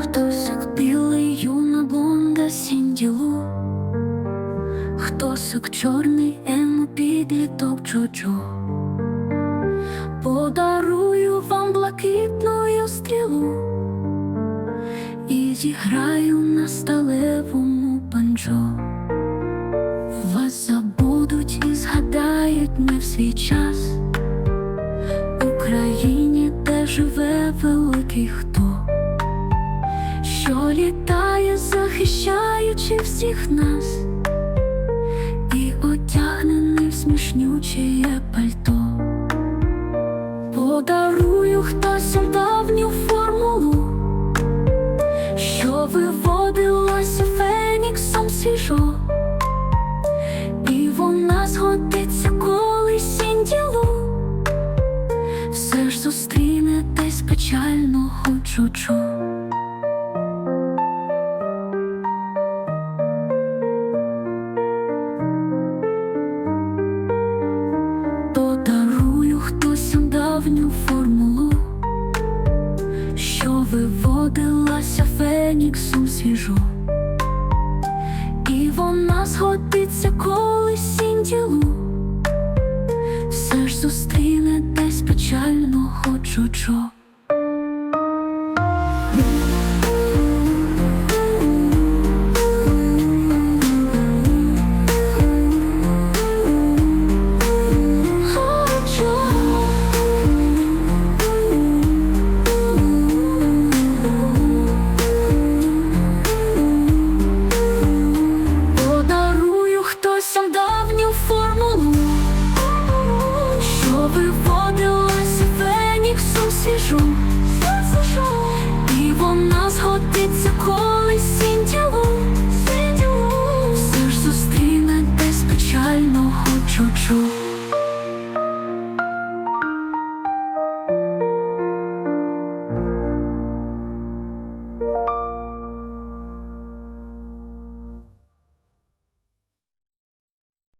Хтось як білий юна блонда сінділу, хтось як чорний ему підліток Джоджо Подарую вам блакитною стрілу і зіграю на сталевому панчо, Вас забудуть і згадають не в свій час. В Україні де живе великий хто. Захищаючи всіх нас, і одягнений в смішнюче пальто. Подарую хтось феніксом свіжу, і вона згодиться колись сінділу, все ж зустріне десь печального чучо. Що виводилася феніксом свіжу,